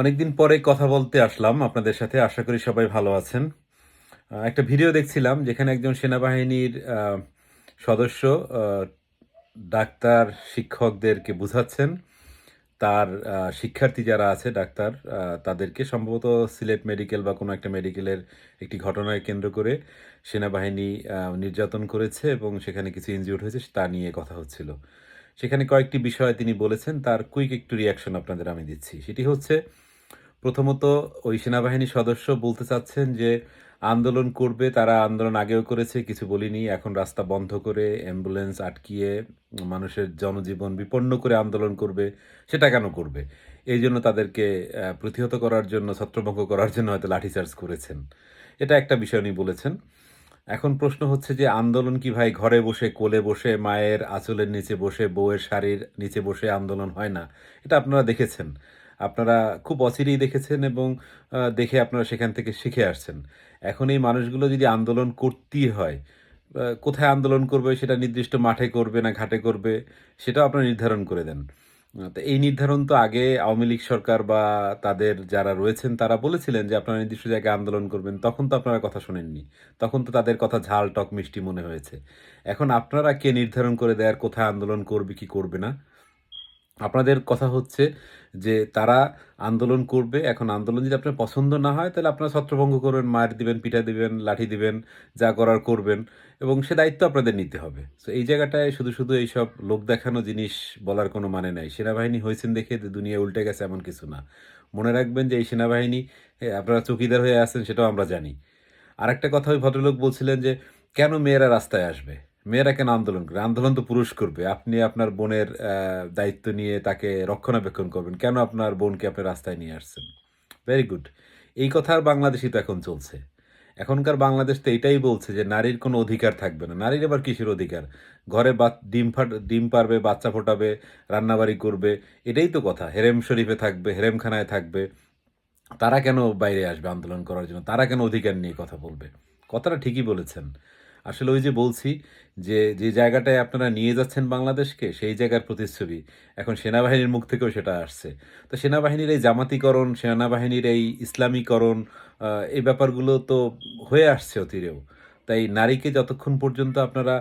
অনেকদিন পরে কথা বলতে আসলাম আপনাদের সাথে। আশা করি সবাই ভালো আছেন। একটা ভিডিও দেখছিলাম যেখানে একজন সেনাবাহিনীর সদস্য ডাক্তার শিক্ষকদেরকে বুঝাচ্ছেন। তার শিক্ষার্থী যারা আছে ডাক্তার তাদেরকে সম্ভবত সিলেট মেডিকেল বা কোনো একটা মেডিকেলের একটি ঘটনায় কেন্দ্র করে সেনাবাহিনী নির্যাতন করেছে এবং সেখানে কিছু ইনজিউর হয়েছে, তা নিয়ে কথা হচ্ছিল। সেখানে কয়েকটি বিষয় তিনি বলেছেন, তার কুইক একটু রিয়াকশন আপনাদের আমি দিচ্ছি। সেটি হচ্ছে, প্রথমত ওই সেনাবাহিনী সদস্য বলতে চাচ্ছেন যে, আন্দোলন করবে, তারা আন্দোলন আগেও করেছে, কিছু বলিনি, এখন রাস্তা বন্ধ করে অ্যাম্বুলেন্স আটকিয়ে মানুষের জনজীবন বিপন্ন করে আন্দোলন করবে, সেটা কেন করবে? এই জন্য তাদেরকে প্রতিহত করার জন্য, ছত্রভঙ্গ করার জন্য হয়তো লাঠিচার্জ করেছেন। এটা একটা বিষয় উনি বলেছেন। এখন প্রশ্ন হচ্ছে যে, আন্দোলন কি ভাই ঘরে বসে, কোলে বসে, মায়ের আঁচলের নিচে বসে, বউয়ের শাড়ির নিচে বসে আন্দোলন হয় না? এটা আপনারা দেখেছেন। আপনারা খুব অচিরেই দেখেছেন এবং দেখে আপনারা সেখান থেকে শিখে আসছেন। এখন এই মানুষগুলো যদি আন্দোলন করতেই হয় কোথায় আন্দোলন করবে সেটা নির্দিষ্ট মাঠে করবে না ঘাটে করবে, সেটাও আপনারা নির্ধারণ করে দেন। তো এই নির্ধারণ তো আগে আওয়ামী লীগ সরকার বা তাদের যারা রয়েছেন, তারা বলেছিলেন যে আপনারা নির্দিষ্ট জায়গায় আন্দোলন করবেন। তখন তো আপনারা কথা শোনেননি। তখন তো তাদের কথা ঝাল টক মিষ্টি মনে হয়েছে। এখন আপনারা কে নির্ধারণ করে দেয়ার কোথায় আন্দোলন করবে, কি করবে না? আপনাদের কথা হচ্ছে যে তারা আন্দোলন করবে। এখন আন্দোলন যদি আপনার পছন্দ না হয়, তাহলে আপনারা ছত্রভঙ্গ করবেন, মার দিবেন পিঠা দিবেন, লাঠি দিবেন, যা করার করবেন এবং সে দায়িত্ব আপনাদের নিতে হবে। তো এই জায়গাটায় শুধু শুধু এইসব লোক দেখানো জিনিস বলার কোনো মানে নাই। সেনাবাহিনী হয়েছেন দেখে যে দুনিয়া উল্টে গেছে এমন কিছু না। মনে রাখবেন যে এই সেনাবাহিনী আপনারা চৌকিদার হয়ে আছেন সেটাও আমরা জানি। আরেকটা কথা ওই ভদ্রলোক বলছিলেন যে, কেন মেয়েরা রাস্তায় আসবে? মেয়েরা কেন আন্দোলন করবে আন্দোলন তো পুরুষ করবে। আপনি আপনার বোনের দায়িত্ব নিয়ে তাকে রক্ষণাবেক্ষণ করবেন। কেন আপনার বোনকে আপনি রাস্তায় নিয়ে আসছেন? ভেরি গুড এই কথা আর বাংলাদেশই তো এখন চলছে। এখনকার বাংলাদেশ তো এটাই বলছে যে নারীর কোনো অধিকার থাকবে না। নারীর আবার কিসের অধিকার? ঘরে বা- ডিম ফাট, ডিম পারবে বাচ্চা ফোটাবে, রান্নাবাড়ি করবে, এটাই তো কথা। হেরেম শরীফে থাকবে, হেরেমখানায় থাকবে। তারা কেন বাইরে আসবে আন্দোলন করার জন্য? তারা কেন অধিকার নিয়ে কথা বলবে? কথাটা ঠিকই বলেছেন। আসলে ওই যে বলছি যে যে জায়গাটায় আপনারা নিয়ে যাচ্ছেন বাংলাদেশকে, সেই জায়গার প্রতিচ্ছবি। এখন সেনাবাহিনীর মুখ থেকেও সেটা আসছে। তো সেনাবাহিনীর এই জামাতিকরণ, সেনাবাহিনীর এই ইসলামীকরণ এই ব্যাপারগুলো তো হয়ে আসছে অতিরেও। তাই নারীকে যতক্ষণ পর্যন্ত আপনারা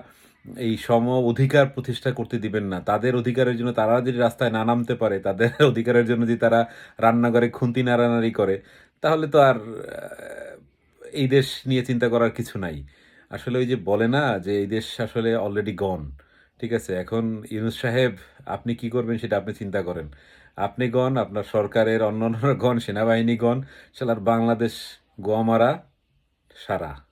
এই সম অধিকার প্রতিষ্ঠা করতে দিবেন না, তাদের অধিকারের জন্য তারা যদি রাস্তায় না নামতে পারে, তাদের অধিকারের জন্য যদি তারা রান্নাঘরে খুন্তি নাড়ানাড়ি করে, তাহলে তো আর এই দেশ নিয়ে চিন্তা করার কিছু নাই। আসলে ওই যে বলে না যে এই দেশ আসলে অলরেডি গন ঠিক আছে? এখন ইউনুস সাহেব, আপনি কি করবেন সেটা আপনি চিন্তা করেন। আপনি গণ আপনার সরকারের অন্য অন্য গণ সেনাবাহিনী গণ সেলার বাংলাদেশ গোয়ামারা সারা।